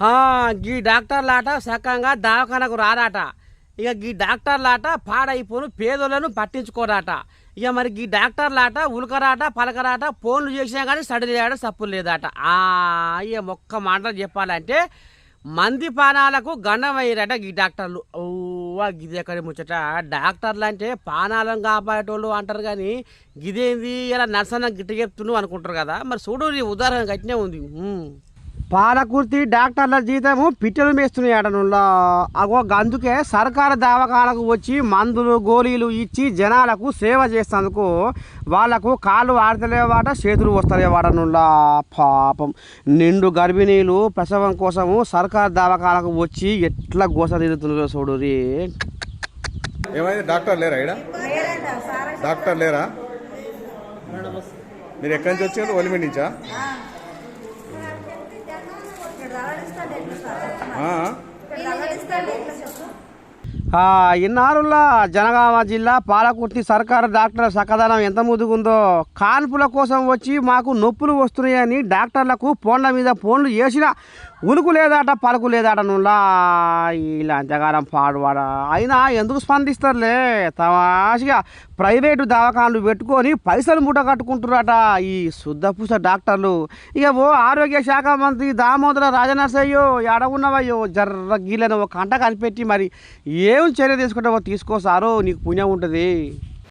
ఆ, గీ డాక్టర్లాట సక్కంగా దవాఖానకు రారాట ఇక గీ డాక్టర్లాట పాడైపోను పేదోళ్ళను పట్టించుకోరాట. ఇక మరి గీ డాక్టర్లాట ఉలకరాట పలకరాట ఫోన్లు చేసినా కానీ సడి సప్పులు లేదట. ఆ, ఇక మొక్క మాటలు చెప్పాలంటే మంది పానాలకు గండమయ్యారట ఈ డాక్టర్లు. ఓ గిది ఎక్కడ ముచ్చట. డాక్టర్లు అంటే పానాలను కాపాడేటోళ్ళు అంటారు కానీ గిదేంది ఇలా నర్సన గిట్ట చెప్తున్నావు అనుకుంటారు కదా. మరి చూడు ఉదాహరణ గట్టినే ఉంది. పాలకుర్తి డాక్టర్ల జీతము పిట్టలు మేస్తున్నాయి అటనుల్లా అగో అందుకే సర్కారు దవాఖానకు వచ్చి మందులు గోళీలు ఇచ్చి జనాలకు సేవ చేసేందుకు వాళ్ళకు కాళ్ళు ఆడతలేవాట చేతులు వస్తలేవాటనుల్లా పాపం. నిండు గర్భిణీలు ప్రసవం కోసము సర్కారు దవాఖానకు వచ్చి ఎట్లా గోస తీరుతున్నారో చూడు రే ఏమైంది? డాక్టర్ లేరా ఇక్కడ డాక్టర్ లేరా? మీరు ఎక్కడి నుంచి వచ్చారు? ఒలిమి నుంచా? ఆ? ఇన్నారుల జనగామ జిల్లా పాలకుర్తి సర్కారు డాక్టర్ సకదనం ఎంత ముదుగుందో? కాన్పుల కోసం వచ్చి మాకు నొప్పులు వస్తున్నాయని డాక్టర్లకు ఫోన్ల మీద ఫోన్లు చేసిన ఉనుకు లేదాట పలుకు లేదాట నుల్లా ఇలా అంతగారం పాడువాడ? అయినా ఎందుకు స్పందిస్తారులే? తమాషగా ప్రైవేటు దవాఖాన్లు పెట్టుకొని పైసలు మూట కట్టుకుంటున్నారట ఈ శుద్ధపూస డాక్టర్లు. ఇక ఓ ఆరోగ్య శాఖ మంత్రి దామోదర రాజనర్సయ్యో ఎడవున్నవయ్యో జర్ర గీలను ఒక కంట కనిపెట్టి మరి ఏం చర్య తీసుకుంటావో? తీసుకోసారో నీకు పుణ్యం ఉంటుంది.